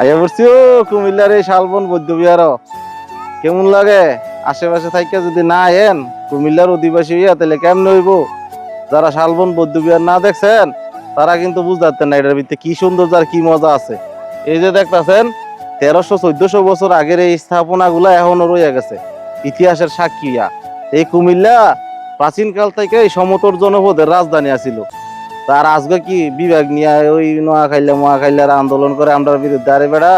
আইয়া পড়ছি, ও, কুমিল্লার এই শালবন বৈদ্যবিহার কেমন লাগে? আশেপাশে থাইকা যদি না আয়েন, কুমিল্লার অধিবাসী হইয়া তাহলে কেমন হইব? যারা শালবন বৌদ্ধবিহার না দেখছেন, তারা কিন্তু বুঝতে না এটার ভিতরে কি সৌন্দর্য আর কি মজা আছে। এই যে দেখতাছেন, তেরোশো চোদ্দশো বছর আগের এই স্থাপনা গুলা এখনও রয়ে গেছে, ইতিহাসের সাক্ষীয়া এই কুমিল্লা প্রাচীনকাল থেকে এই সমতর জনপদের রাজধানী আছিল। তার আজকে কি বিভাগ নিয়ে ওই নোয়াখাইলা মোয়াখাইলার আন্দোলন করে আমরা বিরুদ্ধে? আরে বেড়া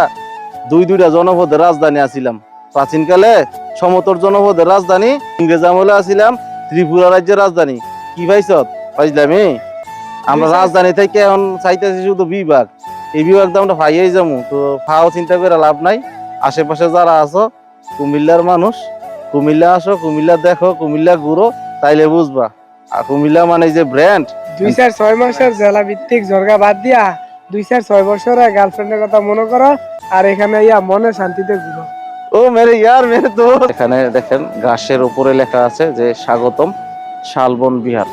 দুই দুইটা জনপদের রাজধানী আছিলাম। প্রাচীনকালে সমতর জনপদের রাজধানী ইংরেজ আমলে আছিলাম ত্রিপুরা রাজ্যের রাজধানী। কি পাইছ পাইছিলামি আমরা রাজধানী থেকে এখন চাইতেছি শুধু বিভাগ। এই বিভাগটা আমরা ফাইয়াই যাব তো ফাও চিন্তা করে লাভ নাই। আশেপাশে যারা আছো কুমিল্লার মানুষ কুমিল্লা আসো কুমিল্লা দেখো কুমিল্লা ঘুরো তাইলে বুঝবা। আর কুমিল্লা মানে যে ব্র্যান্ড দুই চার ছয় মাসের জেলা ভিত্তিক জর্গা বাদ দিয়া দুই চার ছয় বছরের গার্লফ্রেন্ডের কথা মনে করো আর এখানে ইয়া মনে শান্তিতে ঘুরো। ও মেরে ইয়ার মেরে তো এখানে দেখেন গাছের উপরে লেখা আছে যে স্বাগতম শালবন বিহার।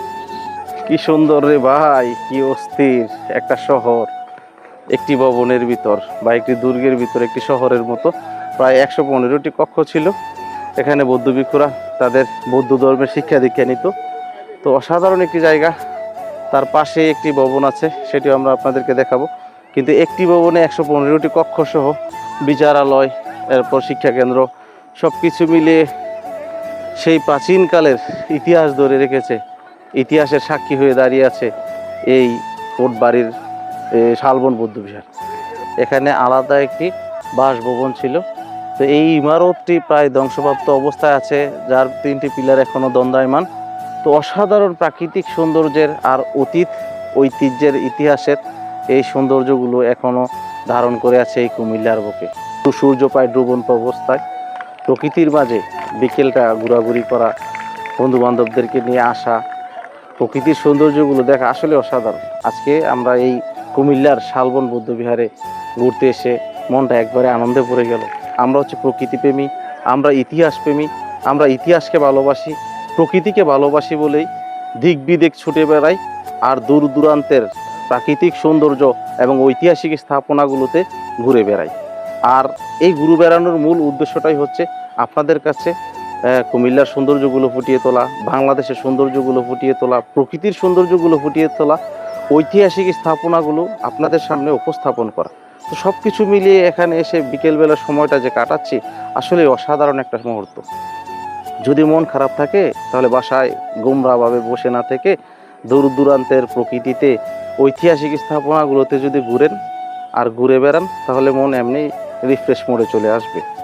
কি সুন্দর রে ভাই কি অস্থির একটা শহর। একটি ভবনের ভিতর বা একটি দুর্গের ভিতর একটি শহরের মতো। প্রায় একশো পনেরোটি কক্ষ ছিল। এখানে বৌদ্ধ ভিক্ষুরা তাদের বৌদ্ধ ধর্মের শিক্ষা দীক্ষা নিত। তো অসাধারণ একটি জায়গা। তার পাশে একটি ভবন আছে, সেটিও আমরা আপনাদেরকে দেখাবো। কিন্তু একটি ভবনে একশো পনেরোটি কক্ষ সহ বিচারালয়, এরপর শিক্ষা কেন্দ্র সব কিছু মিলিয়ে সেই প্রাচীনকালের ইতিহাস ধরে রেখেছে। ইতিহাসের সাক্ষী হয়ে দাঁড়িয়ে আছে এই কোট বাড়ির শালবন বৌদ্ধবিহার এখানে আলাদা একটি বাসভবন ছিল। তো এই ইমারতটি প্রায় ধ্বংসপ্রাপ্ত অবস্থায় আছে, যার তিনটি পিলার এখনও দণ্ডায়মান। তো অসাধারণ প্রাকৃতিক সৌন্দর্যের আর অতীত ঐতিহ্যের ইতিহাসের এই সৌন্দর্যগুলো এখনও ধারণ করে আছে এই কুমিল্লার বুকে। তো সূর্য পায় ডুবন্ত অবস্থায়। প্রকৃতির মাঝে বিকেলটা ঘোরাঘুরি করা বন্ধু বান্ধবদেরকে নিয়ে আসা, প্রকৃতির সৌন্দর্যগুলো দেখা আসলে অসাধারণ। আজকে আমরা এই কুমিল্লার শালবন বৌদ্ধবিহারে ঘুরতে এসে মনটা একবারে আনন্দে পড়ে গেল। আমরা হচ্ছে প্রকৃতিপ্রেমী, আমরা ইতিহাসপ্রেমী, আমরা ইতিহাসকে ভালোবাসি প্রকৃতিকে ভালোবাসি বলেই দিক বিদিক ছুটে বেড়াই আর দূর দূরান্তের প্রাকৃতিক সৌন্দর্য এবং ঐতিহাসিক স্থাপনাগুলোতে ঘুরে বেড়াই। আর এই ঘুরে বেড়ানোর মূল উদ্দেশ্যটাই হচ্ছে আপনাদের কাছে কুমিল্লার সৌন্দর্যগুলো ফুটিয়ে তোলা, বাংলাদেশের সৌন্দর্যগুলো ফুটিয়ে তোলা, প্রকৃতির সৌন্দর্যগুলো ফুটিয়ে তোলা, ঐতিহাসিক স্থাপনাগুলো আপনাদের সামনে উপস্থাপন করা। তো সব কিছু মিলিয়ে এখানে এসে বিকেলবেলার সময়টা যে কাটাচ্ছি আসলে অসাধারণ একটা মুহূর্ত। যদি মন খারাপ থাকে, তাহলে বাসায় গোমরাভাবে বসে না থেকে দূর দূরান্তের প্রকৃতিতে ঐতিহাসিক স্থাপনাগুলোতে যদি ঘুরেন আর ঘুরে বেড়ান, তাহলে মন এমনি রিফ্রেশ মোডে চলে আসবে।